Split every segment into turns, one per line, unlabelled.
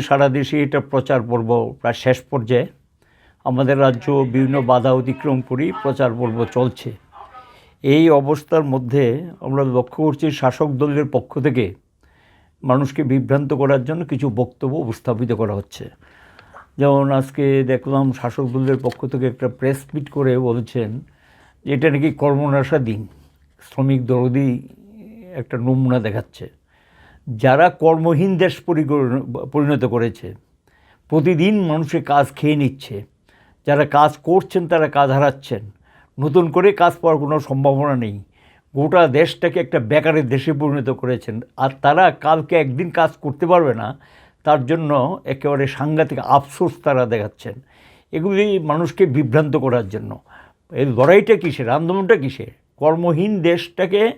সারা দেশে এটা প্রচার পর্ব প্রায় শেষ পর্যায়ে আমাদের রাজ্য বিভিন্ন বাধা অতিক্রম করি প্রচার পর্ব চলছে এই অবস্থার মধ্যে আমরা লক্ষ্য করছি শাসক দলের পক্ষ থেকে মানুষকে বিভ্রান্ত করার জন্য কিছু বক্তব্য উপস্থাপিত করা হচ্ছে যেমন আজকে দেখলাম শাসক দলের পক্ষ থেকে একটা প্রেস মিট করে বলছেন এটা নাকি কর্মনাশা দিন। শ্রমিক দরদি একটা নমুনা দেখাচ্ছে। যারা কর্মহীন দেশ পরিণত করেছে, প্রতিদিন মানুষে কাজ খেয়ে নিচ্ছে, যারা কাজ করছেন তারা কাজ হারাচ্ছেন, নতুন করে কাজ পাওয়ার কোনো সম্ভাবনা নেই। গোটা দেশটাকে একটা বেকারের দেশে পরিণত করেছেন। আর তারা কালকে একদিন কাজ করতে পারবে না তার জন্য একেবারে সাংঘাতিক আফসোস তারা দেখাচ্ছেন। এগুলি মানুষকে বিভ্রান্ত করার জন্য। এই লড়াইটা কিসের? আন্দোলনটা কিসের? কর্মহীন দেশটাকে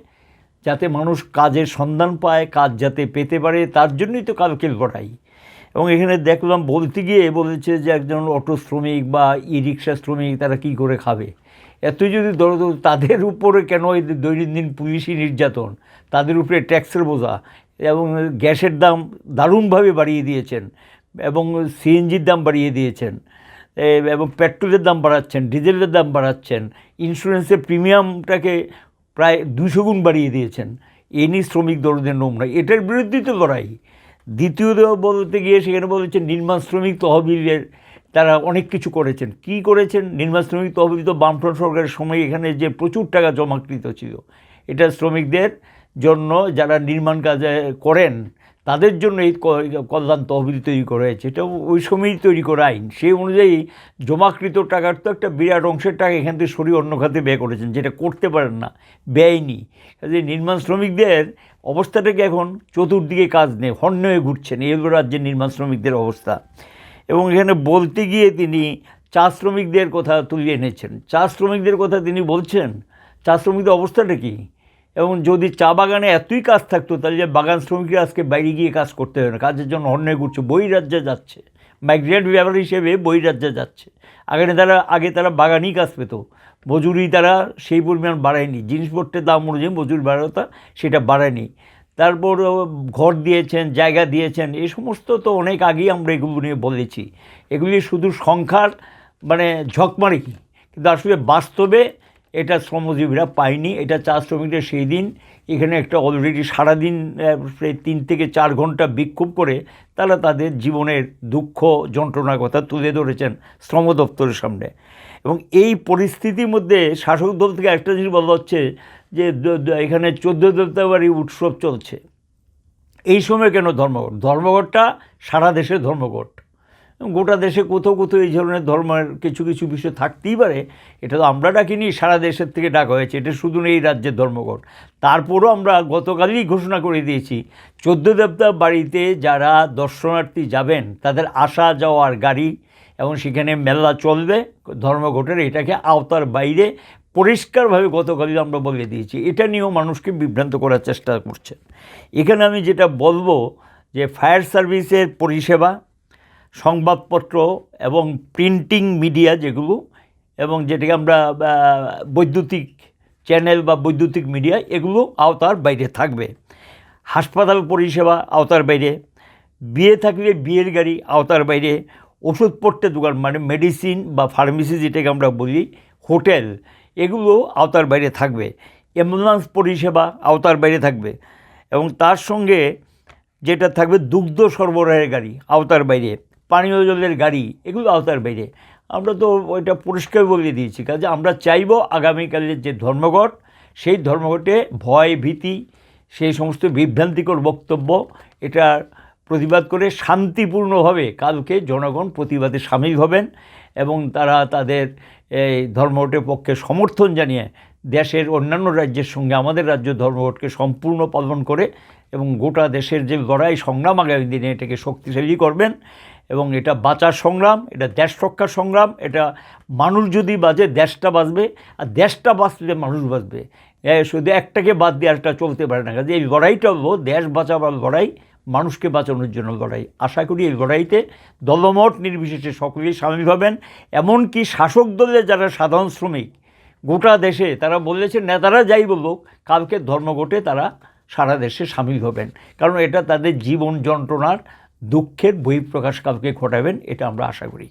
যাতে মানুষ কাজের সন্ধান পায়, কাজ যাতে পেতে পারে, তার জন্যই তো কালকে লড়াই। এবং এখানে দেখলাম বলতে গিয়ে বলেছে যে একজন অটো শ্রমিক বা ই রিক্সা শ্রমিক তারা কী করে খাবে? এত যদি দরদ তাদের উপরে কেন এই দৈনন্দিন পুলিশি নির্যাতন? তাদের উপরে ট্যাক্সের বোঝা। এবং গ্যাসের দাম দারুণভাবে বাড়িয়ে দিয়েছেন এবং সিএনজির দাম বাড়িয়ে দিয়েছেন এবং পেট্রোলের দাম বাড়াচ্ছেন, ডিজেলের দাম বাড়াচ্ছেন, ইন্স্যুরেন্সের প্রিমিয়ামটাকে প্রায় দুশো গুণ বাড়িয়ে দিয়েছেন। এ নিয়ে শ্রমিক দলদের নোংরা। এটার বিরুদ্ধেই তো লড়াই। দ্বিতীয়ত বলতে গিয়ে সেখানে বলেছেন, নির্মাণ শ্রমিক তহবিলের তারা অনেক কিছু করেছেন। কি করেছেন? নির্মাণ শ্রমিক তহবিল তো বামফ্রন্ট সরকারের সময় এখানে যে প্রচুর টাকা জমাকৃত ছিল। এটা শ্রমিকদের জন্য যারা নির্মাণ কাজে করেন, তাদের জন্য এই কল্যাণ তহবিল তৈরি করা হয়েছে। এটা ওই সময়ই তৈরি করা আইন। সেই অনুযায়ী জমাকৃত টাকার তো একটা বিরাট অংশের টাকা এখান থেকে সরিয়ে অন্য খাতে ব্যয় করেছেন, যেটা করতে পারেন না ব্যয়নি কাজে নির্মাণ শ্রমিকদের অবস্থাটাকে এখন চতুর্দিকে কাজ নেই হন্য হয়ে ঘুরছেন এই হলো রাজ্যের নির্মাণ শ্রমিকদের অবস্থা। এবং এখানে বলতে গিয়ে তিনি চা শ্রমিকদের কথা তুলে এনেছেন। চা শ্রমিকদের কথা তিনি বলছেন, চা শ্রমিকদের অবস্থাটা কী? এবং যদি চা বাগানে এতই কাজ থাকতো, তাহলে যে বাগান শ্রমিকরা আজকে বাইরে গিয়ে কাজ করতে হবে না। কাজের জন্য অন্য করছে বই রাজ্যে যাচ্ছে। মাইগ্রেন্ট লেবার হিসেবে বই রাজ্যে যাচ্ছে। আগে তারা আগে তারা বাগানই কাজ পেত। মজুরি তারা সেই পরিমাণ বাড়ায়নি। জিনিসপত্রের দাম অনুযায়ী মজুরি বাড়াতা সেটা বাড়ায়নি। তারপর ঘর দিয়েছেন, জায়গা দিয়েছেন, এ সমস্ত তো অনেক আগেই আমরা এগুলো নিয়ে বলেছি। এগুলি শুধু সংখ্যার মানে ঝকমারি কিন্তু আসলে বাস্তবে এটা শ্রমজীবীরা পায়নি, এটা চা শ্রমিকরা সেই দিন। এখানে একটা অলরেডি সারাদিন প্রায় তিন থেকে চার ঘণ্টা বিক্ষোভ করে তারা তাদের জীবনের দুঃখ, যন্ত্রণার কথা তুলে ধরেছেন শ্রম দপ্তরের সামনে। এবং এই পরিস্থিতির মধ্যে শাসক দল থেকে একটা জিনিস বলা হচ্ছে যে এখানে চোদ্দ দেবতাবাড়ি উৎসব চলছে। এই সময় কেন ধর্মঘট? ধর্মঘটটা সারা দেশের ধর্মঘট। গোটা দেশে কোথাও কোথাও এই ধরনের ধর্মের কিছু কিছু বিষয় থাকতেই পারে। এটা তো আমরা ডাকিনি, সারা দেশের থেকে ডাকা হয়েছে। এটা শুধু এই রাজ্যের ধর্মঘট। তারপরও আমরা গতকালই ঘোষণা করে দিয়েছি, চোদ্দ দেবতা বাড়িতে যারা দর্শনার্থী যাবেন, তাদের আসা যাওয়ার গাড়ি এবং সেখানে মেলা চলবে। ধর্মঘটের এটাকে আওতার বাইরে পরিষ্কারভাবে গতকালই আমরা বলে দিয়েছি। এটা নিয়েও মানুষকে বিভ্রান্ত করার চেষ্টা করছেন। এখানে আমি যেটা বলব যে ফায়ার সার্ভিসের পরিষেবা সংবাদপত্র এবং প্রিন্টিং মিডিয়া যেগুলো এবং যেটাকে আমরা বৈদ্যুতিক চ্যানেল বা বৈদ্যুতিক মিডিয়া, এগুলো আওতার বাইরে থাকবে। হাসপাতাল পরিষেবা আওতার বাইরে, বিয়ে থাকলে বিয়ের গাড়ি আওতার বাইরে ওষুধপত্রের দোকান মানে মেডিসিন বা ফার্মেসি যেটাকে আমরা বলি, হোটেল, এগুলো আওতার বাইরে থাকবে। অ্যাম্বুলেন্স পরিষেবা আওতার বাইরে থাকবে এবং তার সঙ্গে যেটা থাকবে দুগ্ধ সরবরাহের গাড়ি আওতার বাইরে। পানীয় জলের গাড়ি, এগুলো আওতার বাইরে। আমরা তো ওইটা পরিষ্কার বলে দিয়েছি, কাজে আমরা চাইব আগামীকালের যে ধর্মঘট, সেই ধর্মঘটে ভয়, ভীতি, সেই সমস্ত বিভ্রান্তিকর বক্তব্য এটা প্রতিবাদ করে শান্তিপূর্ণভাবে কালকে জনগণ প্রতিবাদে সামিল হবেন এবং তারা তাদের এই ধর্মঘটের পক্ষে সমর্থন জানিয়ে দেশের অন্যান্য রাজ্যের সঙ্গে আমাদের রাজ্য ধর্মঘটকে সম্পূর্ণ পালন করে এবং গোটা দেশের যে লড়াই, সংগ্রাম আগামী দিনে এটাকে শক্তিশালী করবেন। এবং এটা বাঁচার সংগ্রাম, এটা দেশ রক্ষার সংগ্রাম, এটা মানুষ যদি বাজে, দেশটা বাঁচবে, আর দেশটা বাঁচলে মানুষ বাঁচবে শুধু একটাকে বাদ দিয়ে একটা চলতে পারে না। কাজে এই লড়াইটা দেশ বাঁচাবার লড়াই, মানুষকে বাঁচানোর জন্য লড়াই। আশা করি এই লড়াইতে দলমত নির্বিশেষে সকলেই সামিল হবেন। এমনকি শাসক দলের যারা সাধারণ শ্রমিক, গোটা দেশে তারা বলেছে, নেতারা যাই বলুক, কালকে ধর্মঘটে তারা সারা দেশে সামিল হবেন। কারণ এটা তাদের জীবন যন্ত্রণার দুঃখের বহিঃপ্রকাশ কালকে ঘটাবেন এটা আমরা আশা করি।